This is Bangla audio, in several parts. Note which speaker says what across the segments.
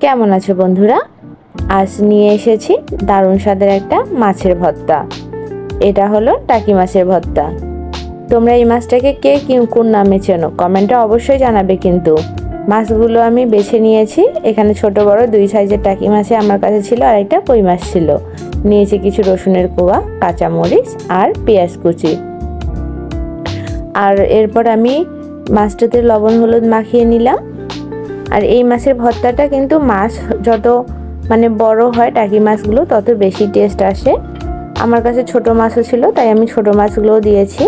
Speaker 1: কেমন আছো বন্ধুরা? আজ নিয়ে এসেছি দারুণ স্বাদের একটা মাছের ভর্তা। এটা হলো টাকি মাছের ভর্তা। তোমরা এই মাছটাকে কে কোন নামে চেনো? কমেন্টে অবশ্যই জানাবে কিন্তু। মাছগুলো আমি বেছে নিয়েছি। এখানে ছোট, বড় দুই সাইজের টাকি মাছে আমার কাছে ছিল আর একটা কই মাছ ছিল। নিয়েছি কিছু রসুনের কোয়া, কাঁচামরিচ আর পেঁয়াজ কুচি। আর এরপর আমি মাছটাতে লবণ, হলুদ মাখিয়ে নিলাম। আর এই মাছের ভর্তাটা কিন্তু মাছ যত মানে বড় হয়, টাকি মাছগুলো তত বেশি টেস্ট আসে। আমার কাছে ছোট মাছও ছিল, তাই আমি ছোট মাছগুলোও দিয়েছি।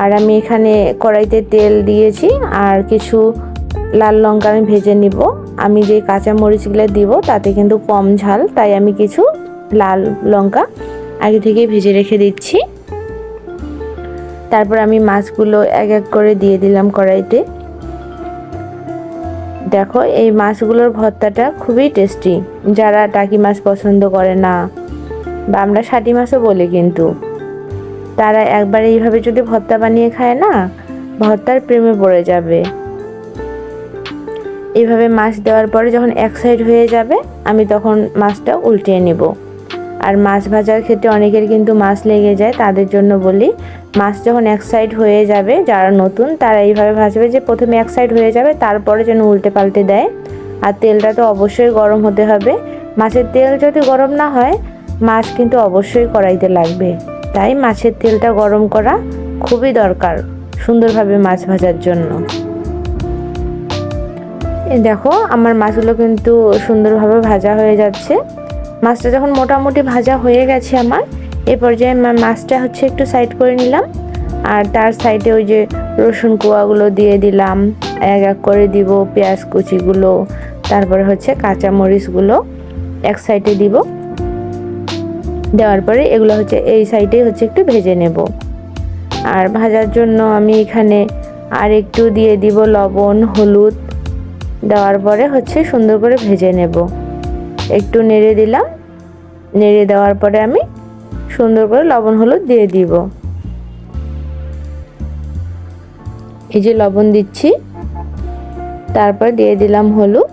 Speaker 1: আর আমি এখানে কড়াইতে তেল দিয়েছি, আর কিছু লাল লঙ্কা আমি ভেজে নিব। আমি যে কাঁচা মরিচগুলো দিব, তাতে কিন্তু কম ঝাল, তাই আমি কিছু লাল লঙ্কা আগে থেকে ভেজে রেখে দিচ্ছি। তারপর আমি মাছগুলো এক এক করে দিয়ে দিলাম কড়াইতে। দেখো, এই মাছগুলোর ভর্তাটা খুবই টেস্টি যারা টাকি মাছ পছন্দ করে না, বা আমরা ষাটি মাছও বলি কিন্তু, তারা একবার এইভাবে যদি ভর্তা বানিয়ে খায় না, ভর্তার প্রেমে পড়ে যাবে। এইভাবে মাছ দেওয়ার পরে যখন এক সাইড হয়ে যাবে, আমি তখন মাছটা উল্টিয়ে নিব। আর মাছ ভাজার ক্ষেত্রে অনেকের কিন্তু মাছ লেগে যায়, তাদের জন্য বলি। মাছ যখন এক সাইড হয়ে যাবে, যারা নতুন, তারা এইভাবে ভাজবে যে প্রথমে এক সাইড হয়ে যাবে, তারপরে যেন উল্টে পাল্টে দেয়। আর তেলটা তো অবশ্যই গরম হতে হবে। মাছের তেল যদি গরম না হয়, মাছ কিন্তু অবশ্যই কড়াইতে লাগবে। তাই মাছের তেলটা গরম করা খুবই দরকার সুন্দরভাবে মাছ ভাজার জন্য। দেখো, আমার মাছগুলো কিন্তু সুন্দরভাবে ভাজা হয়ে যাচ্ছে। মাছটা যখন মোটামুটি ভাজা হয়ে গেছে আমার, এ পর্যায়ে মাছটা হচ্ছে একটু সাইড করে নিলাম। আর তার সাইডে ওই যে রসুন কুয়াগুলো দিয়ে দিলাম, এক এক করে দিব, পেঁয়াজ কুচিগুলো, তারপরে হচ্ছে কাঁচা মরিচগুলো এক সাইডে দিব। দেওয়ার পরে এগুলো হচ্ছে, এই সাইডে হচ্ছে একটু ভেজে নেব। আর ভাজার জন্য আমি এখানে আর একটু দিয়ে দিব লবণ, হলুদ। দেওয়ার পরে হচ্ছে সুন্দর করে ভেজে নেব। একটু নেড়ে দিলাম। নেড়ে দেওয়ার পরে আমি সুন্দর করে লবণ হলুদ দিয়ে দিব। এই যে লবণ দিচ্ছি, তারপর দিয়ে দিলাম হলুদ।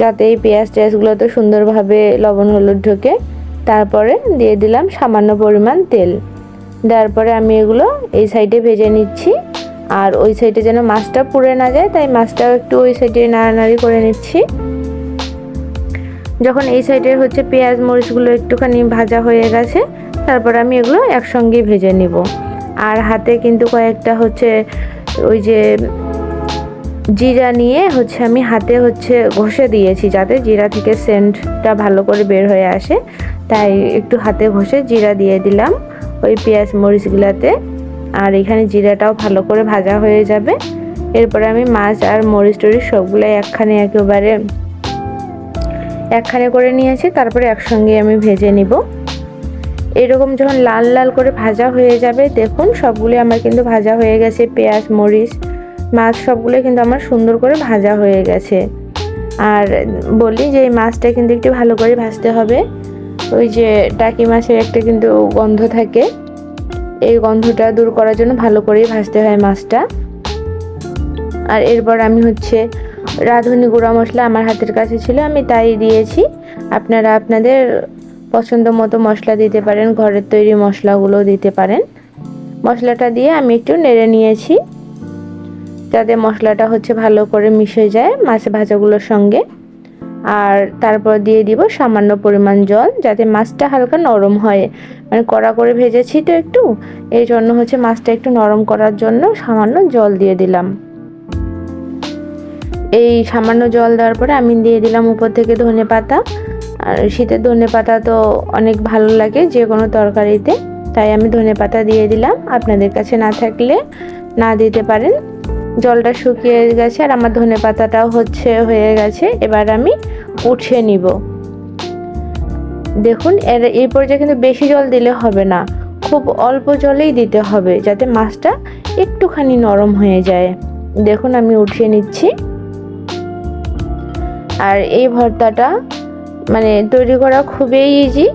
Speaker 1: যাতে এই পেঁয়াজ টেয়াজগুলো তো সুন্দরভাবে লবণ হলুদ ঢোকে, তারপরে দিয়ে দিলাম সামান্য পরিমাণ তেল। দেওয়ার পরে আমি এগুলো এই সাইডে ভেজে নিচ্ছি, আর ওই সাইডে যেন মাছটা পুড়ে না যায়, তাই মাছটাও একটু ওই সাইডে নাড়ানাড়ি করে নিচ্ছি। যখন এই সাইডের হচ্ছে পেঁয়াজ, মরিচগুলো একটুখানি ভাজা হয়ে গেছে, তারপর আমি এগুলো একসঙ্গে ভেজে নিব। আর হাতে কিন্তু কয়েকটা হচ্ছে ওই যে জিরা নিয়ে হচ্ছে আমি হাতে হচ্ছে ঘষে দিয়েছি, যাতে জিরা থেকে সেন্টটা ভালো করে বের হয়ে আসে। তাই একটু হাতে ঘষে জিরা দিয়ে দিলাম ওই পেঁয়াজ, মরিচগুলাতে। আর এখানে জিরাটাও ভালো করে ভাজা হয়ে যাবে। এরপরে আমি মাছ আর মরিচ টরিচ সবগুলো একখানে একেবারে একখানে করে নিয়েছি, তারপরে একসঙ্গে আমি ভেজে নিব। এরকম যখন লাল লাল করে ভাজা হয়ে যাবে, দেখুন সবগুলি আমার কিন্তু ভাজা হয়ে গেছে, পেঁয়াজ, মরিচ, মাছ সবগুলো কিন্তু আমার সুন্দর করে ভাজা হয়ে গেছে। আর বলি যে এই মাছটা কিন্তু একটু ভালো করে ভাজতে হবে। ওই যে টাকি মাছের একটা কিন্তু গন্ধ থাকে, এই গন্ধটা দূর করার জন্য ভালো করেই ভাজতে হয় মাছটা। আর এরপর আমি হচ্ছে রাঁধুনি গুঁড়া মশলা আমার হাতের কাছে ছিল, আমি তাই দিয়েছি। আপনারা আপনাদের পছন্দ মতো মশলা দিতে পারেন, ঘরের তৈরি মশলাগুলো দিতে পারেন। মশলাটা দিয়ে আমি একটু নেড়ে নিয়েছি, যাতে মশলাটা হচ্ছে ভালো করে মিশে যায় মাছ ভাজাগুলোর সঙ্গে। আর তারপর দিয়ে দিব সামান্য পরিমাণ জল, যাতে মাছটা হালকা নরম হয়। মানে কড়া করে ভেজেছি তো একটু, এই জন্য হচ্ছে মাছটা একটু নরম করার জন্য সামান্য জল দিয়ে দিলাম। এই সামান্য জল দেওয়ার পরে আমি দিয়ে দিলাম উপর থেকে ধনে পাতা। আর শীতের ধনে পাতা তো অনেক ভালো লাগে যে কোনো তরকারিতে। তাই আমি ধনে পাতা দিয়ে দিলাম। আপনাদের কাছে না থাকলে না দিতে পারেন। জলটা শুকিয়ে গেছে আর আমার ধনে পাতাটাও হচ্ছে হয়ে গেছে। এবার আমি উঠিয়ে নিব। দেখুন, এর এই পর্যায়ে কিন্তু বেশি জল দিলে হবে না। খুব অল্প জলেই দিতে হবে যাতে মাছটা একটুখানি নরম হয়ে যায়। দেখুন, আমি উঠিয়ে নিচ্ছি। আর এই ভর্তাটা মানে তৈরি করা খুবই ইজি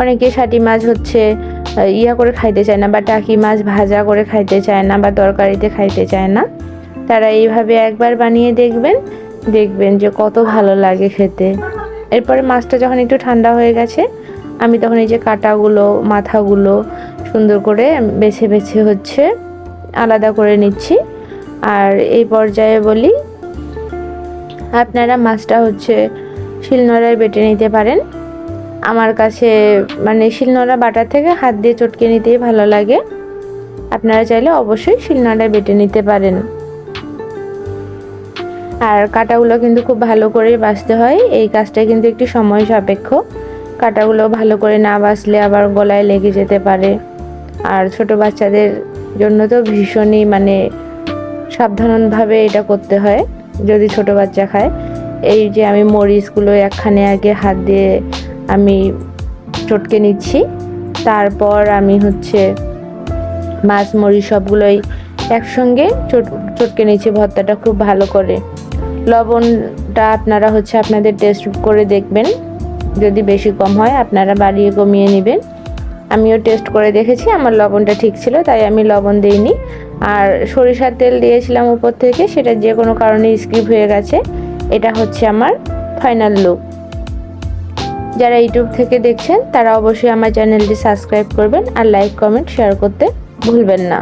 Speaker 1: অনেকে ষাটি মাছ হচ্ছে ইয়া করে খাইতে চায় না বা টাকি মাছ ভাজা করে খাইতে চায় না বা তরকারিতে খাইতে চায় না। তারা এইভাবে একবার বানিয়ে দেখবেন দেখবেন যে কত ভালো লাগে খেতে। এরপরে মাছটা যখন একটু ঠান্ডা হয়ে গেছে, আমি তখন এই যে কাটাগুলো, মাথাগুলো সুন্দর করে বেছে বেছে হচ্ছে, আলাদা করে নিচ্ছি। আর এই পর্যায়ে বলি আপনারা মাছটা হচ্ছে শিলনোড়ায় বেটে নিতে পারেন। আমার কাছে মানে শিলনোড়া বাটার থেকে হাত দিয়ে চটকে নিতেই ভালো লাগে। আপনারা চাইলে অবশ্যই শিলনোড়ায় বেটে নিতে পারেন। আর কাটাগুলো কিন্তু খুব ভালো করে বাছতে হয়। এই কাজটা কিন্তু একটি সময় সাপেক্ষ। কাটাগুলো ভালো করে না বাছলে আবার গলায় লেগে যেতে পারে। আর ছোট বাচ্চাদের জন্য তো ভীষণই মানে সাবধানভাবে এটা করতে হয়। যদি ছোট বাচ্চা খায়, এই যে আমি মরিচগুলো একখানে আগে হাত দিয়ে আমি চটকে নিচ্ছি, তারপর আমি হচ্ছে মাছ, মরিচ সবগুলোই একসঙ্গে চট, চটকে নিচ্ছি ভর্তাটা খুব ভালো করে। লবণটা আপনারা হচ্ছে আপনাদের টেস্ট করে দেখবেন, যদি বেশি কম হয় আপনারা বাড়িয়ে কমিয়ে নেবেন। আমিও টেস্ট করে দেখেছি, আমার লবণটা ঠিক ছিল, তাই আমি লবণ দিইনি। আর সরিষার তেল দিয়েছিলাম উপর থেকে, সেটা যে কোনো কারণে স্কিপ হয়ে গেছে। এটা হচ্ছে আমার ফাইনাল লুক যারা ইউটিউব থেকে দেখছেন, তারা অবশ্যই আমার চ্যানেলটি সাবস্ক্রাইব করবেন আর লাইক কমেন্ট শেয়ার করতে ভুলবেন না।